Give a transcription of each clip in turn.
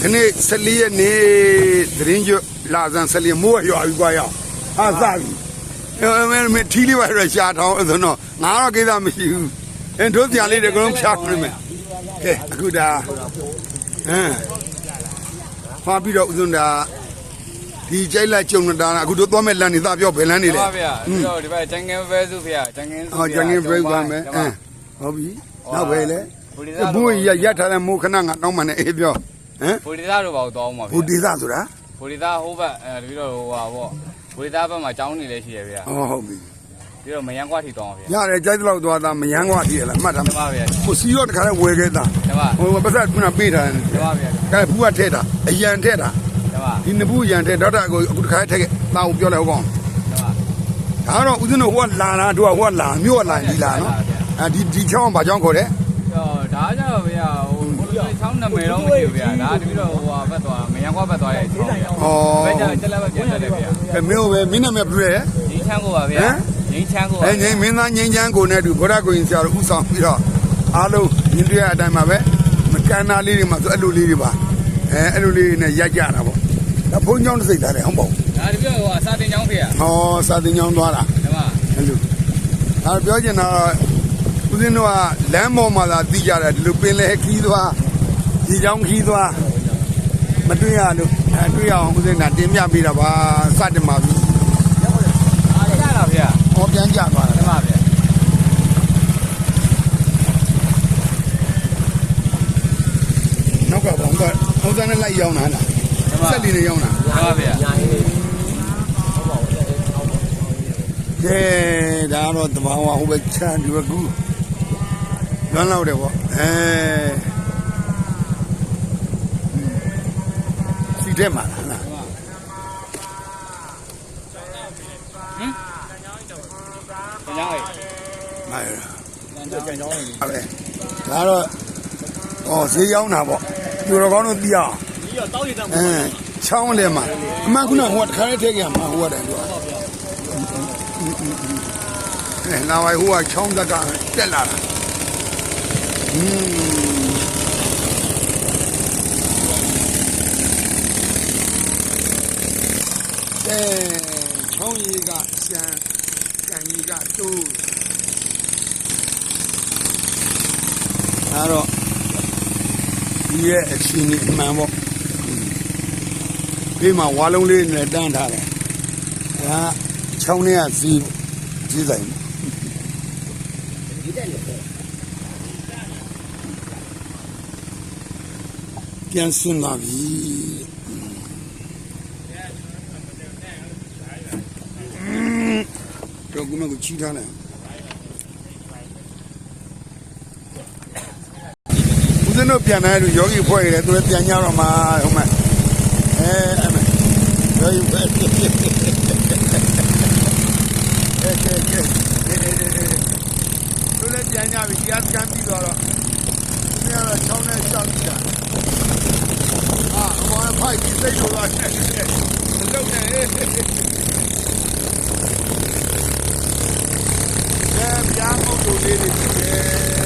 ဒီနေ့14ရက်နေ့သတင်းကျွလာဇန်14မိုးရွာပြီကွာရောက်ဟာစပြီအဲမင်းမထီးလေးပါရရှာထောင်းဆိုတော့ငါတော့ကိစ္စမရှိဘူးအင်းတို့ပြန်လေးတကလုံးဖြားခရမယ်ကဲအခုဒါဟမ်ဖာပြီးတော့ဥစဉ်ဒါဒီကြိုက်လက်ကြုံတာအခုတို့သွားမဲ့လမ်းနေသားပြောဘယ်လမ်းနေလဲဟုတ်ဗျာပြီးတော့ဒီဘက်ကျန်ငယ်ပဲစုဖေကျန်ငယ်စုဟောဂျန်ငင်းဘရိတ်ပါမယ်အင်းဟုတ်ပြီနောက်ပဲလေဘူဒီဒီသာဘူးရရက်ထားတဲ့မိုးခဏငါတောင်းမှနဲ့အေးပြော ဟမ်ဘူဒီသာတို့ပါတော့အောင်ပါဘူဗျာဒီသာဆိုတာဘူဒီသာဟိုဘက်အဲပြီးတော့ဟိုဟာပေါ့ဘူဒီသာဘက်မှာကျောင်းနေလဲရှိရဗျာဟောဟုတ်ပြီပြီးတော့မယန်းကွာထီတောင်းပါဗျာရတယ်ကြိုက်တော့သွားတာမယန်းကွာတည်းလားမှတ်ထားတမမဗျာကိုစီရောတခါလဲဝယ်ခဲ့တာတမဟိုပတ်သက်ကပေးထားတယ်တမဗျာကဲဘူးကထည့်တာအရန်ထည့်တာတမဒီနဘူးအရန်ထည့်ဒေါက်တာကိုအခုတခါထည့်ခဲ့တာကိုပြောလိုက်ဟုတ်ကောင်တမဒါတော့ဦးဇင်းတို့ဟိုကလာလားတို့ကဟိုကလာမြို့ကလာဒီလာနော်အဲဒီဒီချောင်းဘာချောင်းခေါ်တယ်တော့ဒါကြတော့ဗျာဟိုဘုလို ချောင်းနာမည်တော့မရှိဘူးဗျာဒါတပြီးတော့ဟိုဟာဘက်သွားမယန်းကွာဘက်သွားရဲ့ချောင်းဗျာဩဘက်ကျကျလက်ဘက်ပြန်တက်တယ်ဗျာကဲမင်းတို့ပဲမင်းနာမည်ပြည့်ရဲ့ငင်းချမ်းကိုပါဗျာငင်းချမ်းကိုအဲငိမ့်မင်းသားငိမ့်ချမ်းကိုနဲ့တူဗုဒ္ဓကိုရင်ဆရာတို့ဥဆောင်ပြီးတော့အားလုံးညီတွေအတိုင်းမှာပဲမကန်နာလေးတွေမှာဆိုအဲ့လိုလေးတွေပါအဲအဲ့လိုလေးတွေနဲ့ရိုက်ကြတာပေါ့ဒါဘုန်းကြောင်းတစ်စိတ်သားတယ်ဟုတ်ပါဘူးဒါတပြီးတော့ဟိုဟာစာတင်ချောင်းဖေဟောစာတင်ကြောင်းသွားတာတမအဲ့လိုဒါပြောချင်တာတော့ဦးဇင်းတို့ကလမ်းပေါ်မှာသာသိကြတယ်ဒီလိုပင်လေခီးသွား ဒီကြောင်းခီးသွားမတွေ့ရလို့အဲတွေ့ရအောင်ဦးဇင်းကတင်ပြပေးတာပါစတင်ပါပြီအားရတာဗျာဟောပြန်ကြသွားတာတမဗျာနောက်ကဘောင်ကဟောသားနဲ့လိုက်ရောက်လာလားဆက်လီနဲ့ရောက်လာတမဗျာကဲဒါတော့တဘာဝဟိုပဲချမ်းဒီဘကူလွမ်းလောက်တယ်ပေါ့အဲ စီတဲ့မှာလားဟမ်ကျောင်းရေးမိုင်ကျောင်းကျောင်းရေးအဲ့ဒါတော့ဟောဈေးရောက်တာပေါ့လူတော်ကောင်းတို့သိအောင်ဒီတော့တောက်ရည်တမ်းအဲချောင်းလေမှာအမှန်ကဟိုကတခါလေးထည့်ကြမှာဟိုကတယ်သူကအဲလာဝိုင်ဟိုကချောင်းတက်ကတက်လာတာอืมအဲချောင်း ကြီးကရှမ်းကံကြီးကတိုးအဲ့တော့ဒီရဲ့အချင်းကြီးအမှန်ပေါ့ဒီမှာဝါလုံးလေးနဲ့တန်းထားတယ်ဒါချောင်းထဲကဇီးပေါ့ဇီးဆိုင်ပြန်စင်လာပြီ တော့ကမကိုချီထားလိုက်ဦးဇင်းတို့ပြန်လာလို့ယောဂီဖွဲ့ရတယ်သူလည်းပြန်ကြတော့မှာဟုတ်မဲ့အဲအဲ့မဲ့ယောဂီဖွဲ့ကဲကဲကဲသူလည်းပြန်ကြပြီတရားစခန်းပြီးတော့တော့သူများတော့ချောင်းနဲ့ရှောက်ကြည့်တာအာဘောဖိုက်ဒီစိတ်လိုလာတယ်မလုပ်နဲ့ ကဲပြားမုတ်တို့လေးတွေဖြစ်တယ်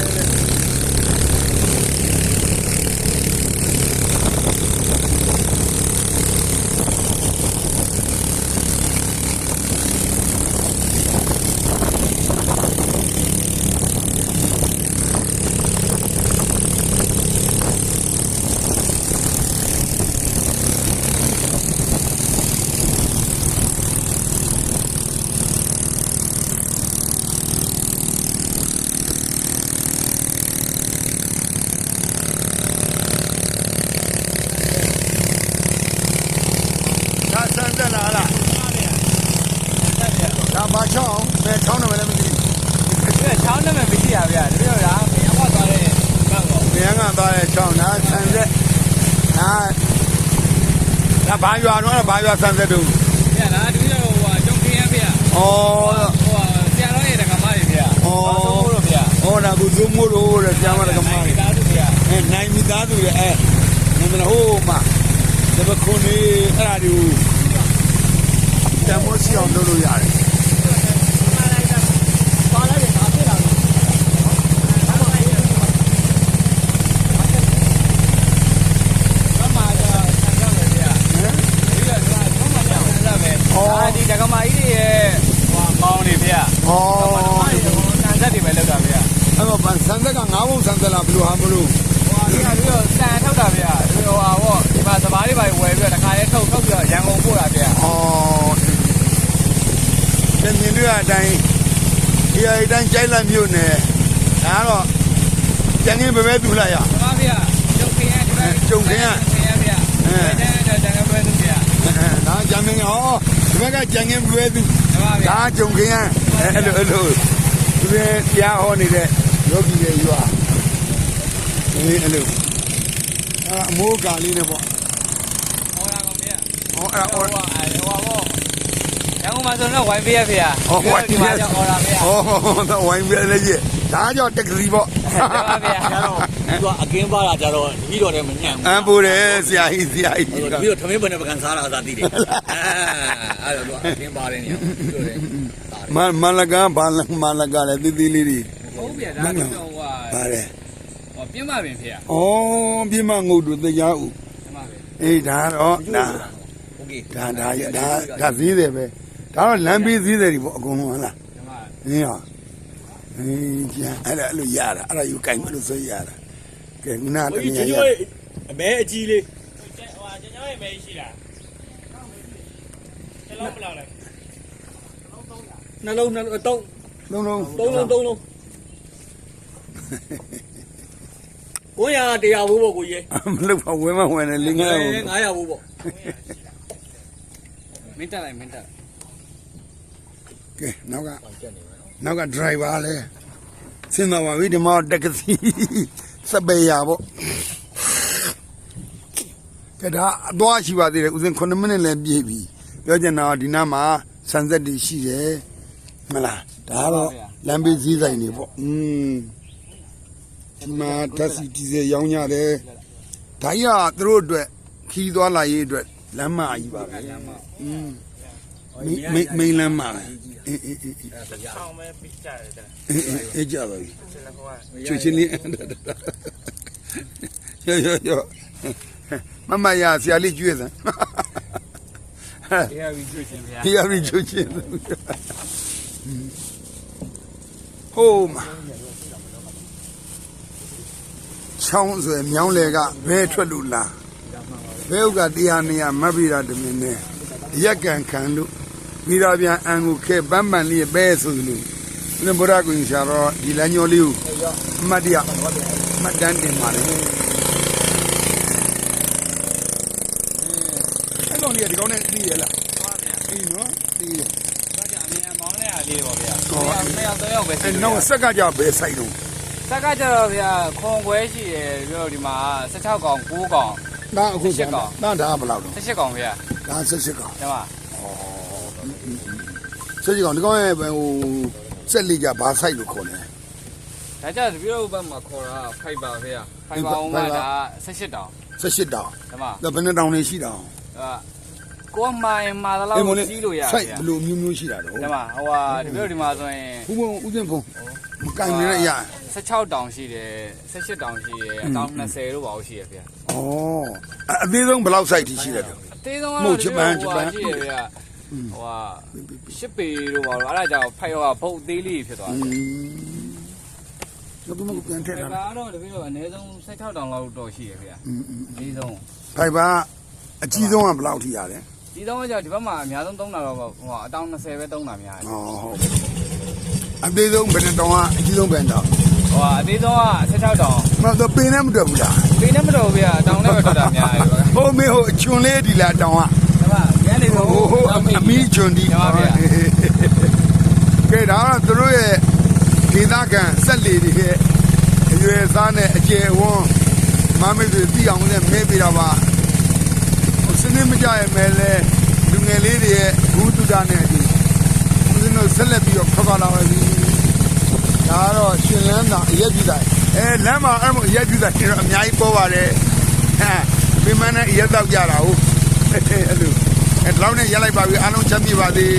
ဒါဆန်းသက်လာလားဒါဘာချောင်းဘယ်ချောင်းတယ်လည်းမသိဘူးဒီချောင်းနာမည်မရှိရဗျာတပြီးတော့ဒါမယန်းကွာသွားတဲ့ဘက်ကို။မြန်ကသွားတဲ့ချောင်းဒါဆန်းသက်ဒါဒါဘာရွာတော့ဘာရွာဆန်းသက်တို့ဗျာဒါတပြီးတော့ဟိုဟာကျုံခင်းရဗျာ။ဩဟိုဟာဆရာတော်ရဲ့တက္ကမကြီးဗျာဆုံးလို့ဗျာဩဒါကူဇုံမို့လို့တဲ့ဆရာမတကမဒီသားတို့ဗျာအဲနိုင်မိသားစုရဲ့အဲနမနဟိုမှာတပခုနေအဲ့ဒါဒီ တမိုးစီအောင်လုပ်လို့ရတယ်။ ရာရီတိုင်းကြိုက်လက်မြို့နယ်ဒါကတော့ကျန်ငင်းပဲပဲသူလိုက်ရတမဗျာကျုံခင်းရဒီဘက်ကျုံခင်းရခင်းရဗျာအဲဒါတန်ခါပွဲသူဗျာဒါကျန်ငင်းဟောဒီဘက်ကကျန်ငင်းပဲသူတမဗျာဒါကြုံခင်းရအဲ့လိုအဲ့လိုသူရဲ့တရားဟောနေတဲ့ယောဂီတွေယူอ่ะအေးအဲ့လိုအဲ့အမိုးကာလေးနဲ့ပေါ့ဟောရကောင်ဗျာဟောအဲ့ဟောဟောဟောဟောဟော ရန်ကုန်မှာဆိုတော့ဝိုင်းပေးရဖေ။ ဟောဝိုင်းပေးရ ဒီမှာကြောင့်ဟောတာဖေ။ ဟောတော့ဝိုင်းပြလဲကြီးဒါကြောင့်တက္ကစီပေါ့ ပါဗျာ ကျတော့သူကအကင်းပါတာကျတော့ပြီးတော့လည်းမညံ့ အမ်ပူတယ်ဆရာကြီးဆရာကြီး ဘူးပြီးတော့သမင်းပနဲ့ပကံစားတာသာသိတယ်အဲအဲ့တော့သူကအကင်းပါတယ်ညပြီးတော့လည်းစားတယ် မမလကဘာလမလကလည်းတီးတီးလေးတွေ ဟုတ်ဗျာဒါကတော့ဟိုဟာ ပါတယ် ဟောပြင်းပါပင်ဖေ။ ဩပြမငုတ်တို့တရားဥ တမပဲ အေးဒါတော့ဒါ โอเค ဒါဒါဒါဒါဈေးတယ်ပဲ ဒါတော့လမ်းပေးဈေးတယ်ဒီပေါ့အကုန်လုံးဟုတ်လားတမဟင်းဟာအေးကျန်အဲ့ဒါအဲ့လိုရတာအဲ့ဒါယူကင်မလို့ဆိုရတာကဲခုနတဟိုကယ်ကြီးရကျွေးအမဲအကြီးလေးဟိုဟာကျွန်တော်ရဲ့မဲရှိလားတစ်လုံးဘယ်လောက်လဲနှလုံးနှလုံးတုံးလုံးလုံးသုံးလုံးသုံးလုံးကိုရတရားဘူးပေါ့ကိုကြီးမလုပ်ပါဝဲမဝင်နဲ့လင်းငယ်900ဘူးပေါ့မင်းတက်လိုက်မင်းတက် ကဲနောက်က ကျက်နေမယ်နော် နောက်က driver လဲစဉ်းစားပါပြီဒီမှာတက္ကစီစပယ်ရပေါ့ကဲဒါအသွားရှိပါသေးတယ်ဦးစင်9မိနစ်လည်းပြည့်ပြီပြောချင်တာကဒီနားမှာဆန်ဆက်တွေရှိတယ်မလားဒါကတော့လမ်းဘေးဈေးဆိုင်တွေပေါ့อืมဒီမှာဓာတ်စီဒီဇယ်ရောင်းရတယ်ဒါကြီးကသူတို့အတွက်ခီးသွားလာရေးအတွက်လမ်းမကြီးပါပဲอืม မိမိမိန်လမ်းမပဲအေးအေးအေးအေးဆောင်းမဲပြကြတယ်တဲ့အေးအေးအေးကြပါပြီဆက်လက်ဟိုကချွေချင်းလေးရောရောရောမမရဆရာလေးကျွေးစမ်းတရားပြီးကျွတ်ရှင်ဖေ။ဒီအရင်ချွေချင်းဟိုးမချောင်းဆိုမြောင်းလေကဘဲထွက်လို့လားဘဲဥကတရားနေရမတ်ပိရာတမင်းနဲ့ရက်ကန်ခံလို့ မိသားပြန်အန်ကိုခဲပန်းပန်လေးပဲဆိုလို့ဒီဘုရားကွင်ရှာတော့ဒီလမ်းညောလေးကိုအမှတ်တရမှတ်တမ်းတင်ပါလေအဲ့လိုနေဒီကောင်းနဲ့ပြီးရလားပြီးနော်ပြီးရ ဒါကြအမြင်မောင်းလိုက်ရလေးပေါ့ဗျာ ဟုတ်ပါဘူး နှစ်ယောက်သုံးယောက်ပဲ အဲ့နောက်ဆက်ကကြဘယ်ဆိုင်တော့ ဆက်ကကြတော့ဗျာခွန်ခွဲရှိတယ်ပြီးတော့ဒီမှာ16កောင်9កောင် ဒါအခု ရှစ်ကောင် ဒါဒါဘယ်လောက်တော့ 18កောင်ဗျာ ဒါဆက်ရှစ်ကောင် ဒီမှာ ဆက်ရှစ်ကောင်ဒီကောင်ရဲ့ဟိုစက်လေးကြဘာဆိုင်လို့ခေါ်လဲဒါကြတပည့်တော်ဘက်မှာခေါ်တာဖိုက်ပါဗျာဖိုက်ပါအောင်ကဒါ18တောင်ဆက်ရှစ်တောင်ဒီမှာဒါဘယ်နှစ်တောင်နေရှိတောင်အာကိုမိုင်မာတော့ကြီးလို့ရဆိုင်ဗျာဘယ်လိုမျိုးမျိုးရှိတာတော့ဒီမှာဟိုဟာတပည့်တော်ဒီမှာဆိုရင်ဘုံဘုံဦးစင်ဖုံမကင်နေရရ16တောင်ရှိတယ်18တောင်ရှိတယ်အတောင်20လို့ပါလို့ရှိရဗျာဩအသေးဆုံးဘယ်လောက်ဆိုင်ထိရှိတယ်တော့အသေးဆုံးမဟုတ်ဂျပန်ဂျပန်ရှိရဗျာ ဟိုကရှစ်ပေတို့ပါတော့အဲ့ဒါကြောင့်ဖိုက်ရောကဘုတ်သေးလေးဖြစ်သွားတယ်ကျွန်တော်တို့ကပြန်ထည့်တာဒါကတော့တပည့်တော့အနည်းဆုံး16တောင်လောက်တော့ရှိရခင်ဗျာအနည်းဆုံးဖိုက်ပါအကြီးဆုံးကဘယ်လောက်ထိရတယ်ဒီတော့ကြောင့်ဒီဘက်မှာအများဆုံး300တော့ဟိုအတောင်20ပဲ300များတယ်ဟုတ်အသေးဆုံးဘယ်နှတောင်ကအကြီးဆုံးဘယ်နှတောင်ဟိုအသေးဆုံးက16တောင်မဟုတ်တော့ပင်နဲ့မတွေ့ဘူးလားပင်နဲ့မတွေ့ဘူးဗျာအတောင်နဲ့ပဲတွေ့တာများတယ်ဟိုမေဟိုအချွန်လေးဒီလားအတောင်က နေတော့ဟိုဟိုအမီးချွန်ဒီကျပါဗျာကဲဒါကတော့သူတို့ရဲ့ဒေသခံစက်လေတွေရဲ့အရွယ်စားနဲ့အကျယ်ဝန်းမမေတွေသိအောင်လည်းမဲပြတာပါဟိုစနစ်မကြရဲ့မဲလဲလူငယ်လေးတွေရဲ့ဘူးတုဒနဲ့ဒီဦးဇင်းတို့ဆက်လက်ပြီးတော့ခေါက်ခါလာပါပြီဒါကတော့ရှင်လန်းသာအရက်ပြတိုင်းအဲလမ်းမှာအဲ့မအရက်ပြတိုင်းတော့အများကြီးပေါ်ပါတယ်ဟမ်ပြမနဲ့အရက်တော့ကြတာဟုတ်အဲ့လို အဲ့တော့နဲ့ရက်လိုက်ပါပြီအားလုံးချမ်းမြေပါသေး